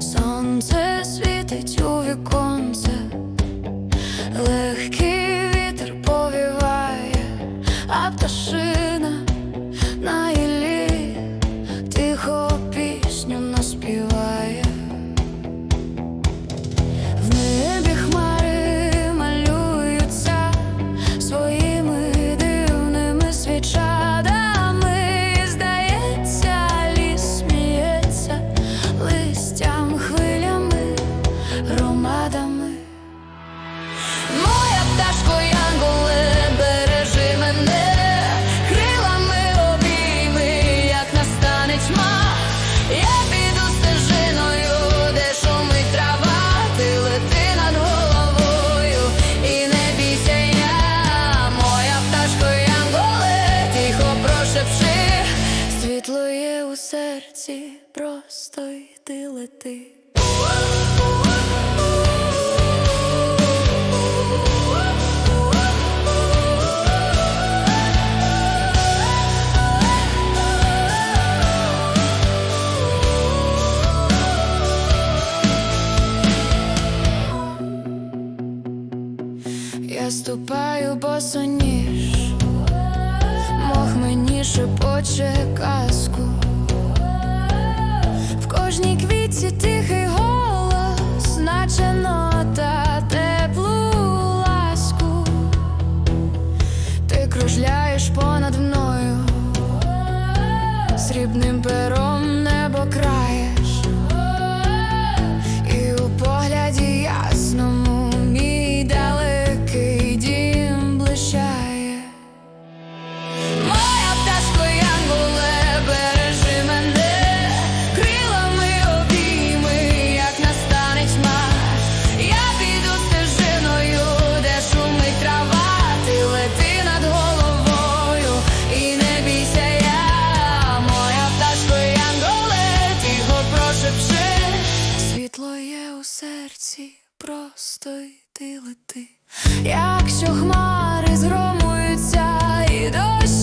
Сонце світить у віконце, громадами. Моя пташко Янголе, бережи мене, крилами обійми, як настане. Я піду стежиною, де шумить трава, ти лети над головою, і не бійся моя пташко Янголе, тихо прошепши, світло є у серці, просто йди лети. Ступаю босоніж, мох мені шепоче казку. Просто йти лети. Якщо хмари згромуються і дощі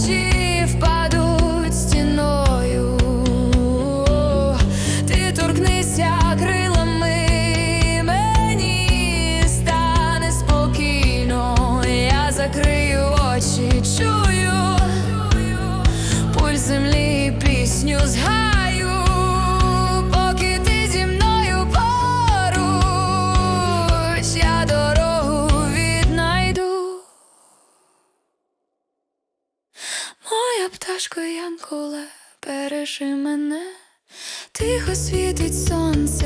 пташко Янкуле, бережи мене, тихо світить сонце